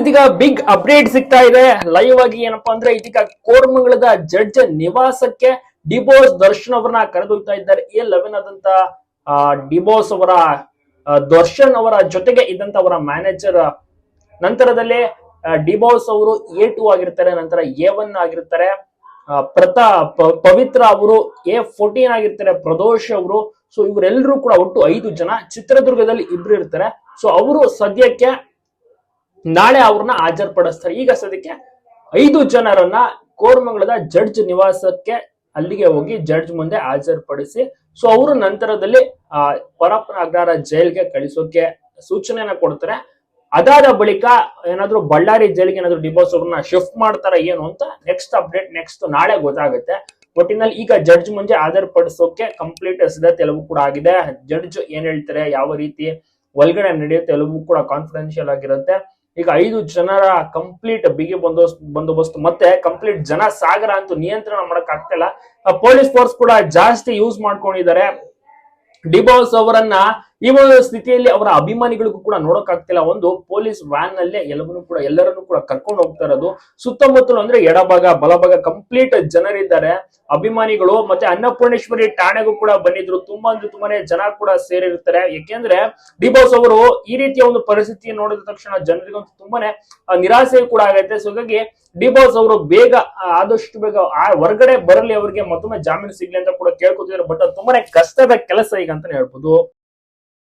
ಇದೀಗ big update ಸಿಗ್ತಾ ಇದೆ. ಲೈವ್ ಆಗಿ ಏನಪ್ಪಾ ಅಂದ್ರೆ ಇದೀಗ ಕೋರ್ಮಂಗಳದ ಜಡ್ಜ್ ನಿವಾಸಕ್ಕೆ ಡಿಬೋಸ್ ದರ್ಶನ್ ಅವರನ್ನ ಕರೆದೊಯ್ತಾ ಇದ್ದಾರೆ. ಎ ಲೆವೆನ್ ಆದಂತ ಡಿಬೋಸ್ ಅವರ ದರ್ಶನ್ ಅವರ ಜೊತೆಗೆ ಇದ್ದಂತ ಅವರ ಮ್ಯಾನೇಜರ್ ನಂತರದಲ್ಲಿ ಡಿಬೋಸ್ ಅವರು ಎ ಟು ಆಗಿರ್ತಾರೆ, ನಂತರ ಎ ಒನ್ ಆಗಿರ್ತಾರೆ. ಪ್ರತಾ ಪವಿತ್ರ ಅವರು ಎ ಫೋರ್ಟೀನ್ ಆಗಿರ್ತಾರೆ, ಪ್ರದೋಷ್ ಅವರು. ಸೊ ಇವರೆಲ್ಲರೂ ಕೂಡ ಒಟ್ಟು ಐದು ಜನ ಚಿತ್ರದುರ್ಗದಲ್ಲಿ ಇಬ್ರು ಇರ್ತಾರೆ. ಸೊ ಅವರು ಸದ್ಯಕ್ಕೆ ನಾಳೆ ಅವ್ರನ್ನ ಹಾಜರ್ಪಡಿಸ್ತಾರೆ. ಈಗ ಸದ್ಯಕ್ಕೆ ಐದು ಜನರನ್ನ ಕೋರ್ಮಂಗಲದ ಜಡ್ಜ್ ನಿವಾಸಕ್ಕೆ ಅಲ್ಲಿಗೆ ಹೋಗಿ ಜಡ್ಜ್ ಮುಂದೆ ಹಾಜರ್ಪಡಿಸಿ ಸೊ ಅವರು ನಂತರದಲ್ಲಿ, ಆ ಪರಪ್ಪನ ಜೈಲ್ಗೆ ಕಳಿಸೋಕೆ ಸೂಚನೆಯನ್ನ ಕೊಡ್ತಾರೆ. ಅದಾದ ಬಳಿಕ ಏನಾದ್ರು ಬಳ್ಳಾರಿ ಜೈಲ್ಗೆ ಏನಾದ್ರು ಡಿಬೋಸ್ ಅವ್ರನ್ನ ಶಿಫ್ಟ್ ಮಾಡ್ತಾರ ಏನು ಅಂತ ನೆಕ್ಸ್ಟ್ ಅಪ್ಡೇಟ್ ನೆಕ್ಸ್ಟ್ ನಾಳೆ ಗೊತ್ತಾಗುತ್ತೆ. ಒಟ್ಟಿನಲ್ಲಿ ಈಗ ಜಡ್ಜ್ ಮುಂದೆ ಹಾಜರ್ಪಡಿಸೋಕೆ ಕಂಪ್ಲೀಟ್ ಸಿದ್ಧತೆ ಎಲ್ಲವೂ ಕೂಡ ಆಗಿದೆ. ಜಡ್ಜ್ ಏನ್ ಹೇಳ್ತಾರೆ, ಯಾವ ರೀತಿ, ಒಳಗಡೆ ನಡೆಯುತ್ತೆ ಎಲ್ಲವೂ ಕೂಡ ಕಾನ್ಫಿಡೆನ್ಶಿಯಲ್ ಆಗಿರುತ್ತೆ. ಈಗ ಐದು ಜನರ ಕಂಪ್ಲೀಟ್ ಬಿಗಿ ಬಂದೋಸ್ ಬಂದೋಬಸ್ತ್. ಮತ್ತೆ ಕಂಪ್ಲೀಟ್ ಜನ ಸಾಗರ ಅಂತೂ ನಿಯಂತ್ರಣ ಮಾಡಕ್ ಆಗ್ತಿಲ್ಲ ಪೊಲೀಸ್ ಫೋರ್ಸ್ ಕೂಡ ಜಾಸ್ತಿ ಯೂಸ್ ಮಾಡ್ಕೊಂಡಿದ್ದಾರೆ. ಡಿಬೋಸ್ ಅವರನ್ನ ಈ ಒಂದು ಸ್ಥಿತಿಯಲ್ಲಿ ಅವರ ಅಭಿಮಾನಿಗಳಿಗೂ ಕೂಡ ನೋಡೋಕ್ಕಾಗ್ತಿಲ್ಲ. ಒಂದು ಪೊಲೀಸ್ ವ್ಯಾನ್ನಲ್ಲಿ ಎಲ್ಲವನ್ನೂ ಕೂಡ ಎಲ್ಲರನ್ನೂ ಕೂಡ ಕರ್ಕೊಂಡು ಹೋಗ್ತಾ ಇರೋದು. ಸುತ್ತಮುತ್ತಲು ಅಂದ್ರೆ ಎಡಭಾಗ, ಬಲಭಾಗ ಕಂಪ್ಲೀಟ್ ಜನರಿದ್ದಾರೆ. ಅಭಿಮಾನಿಗಳು ಮತ್ತೆ ಅನ್ನಪೂರ್ಣೇಶ್ವರಿ ಠಾಣೆಗೂ ಕೂಡ ಬಂದಿದ್ರು. ತುಂಬಾ ಅಂದ್ರೆ ತುಂಬಾನೇ ಜನ ಕೂಡ ಸೇರಿರ್ತಾರೆ. ಯಾಕೆಂದ್ರೆ ಡಿಬೋಸ್ ಅವರು ಈ ರೀತಿಯ ಒಂದು ಪರಿಸ್ಥಿತಿ ನೋಡಿದ ತಕ್ಷಣ ಜನರಿಗಂತೂ ತುಂಬಾನೇ ನಿರಾಸೆ ಕೂಡ ಆಗೈತೆ ಸೊ ಹಾಗಾಗಿ ಡಿಬೋಸ್ ಅವರು ಬೇಗ ಆದಷ್ಟು ಬೇಗ, ಆ, ಹೊರಗಡೆ ಬರಲಿ, ಅವರಿಗೆ ಮತ್ತೊಮ್ಮೆ ಜಾಮೀನು ಸಿಗ್ಲಿ ಅಂತ ಕೂಡ ಕೇಳ್ಕೊತಿದ್ದಾರೆ. ಬಟ್ ತುಂಬಾನೇ ಕಷ್ಟದ ಕೆಲಸ ಈಗ ಅಂತಾನೆ ಹೇಳ್ಬೋದು.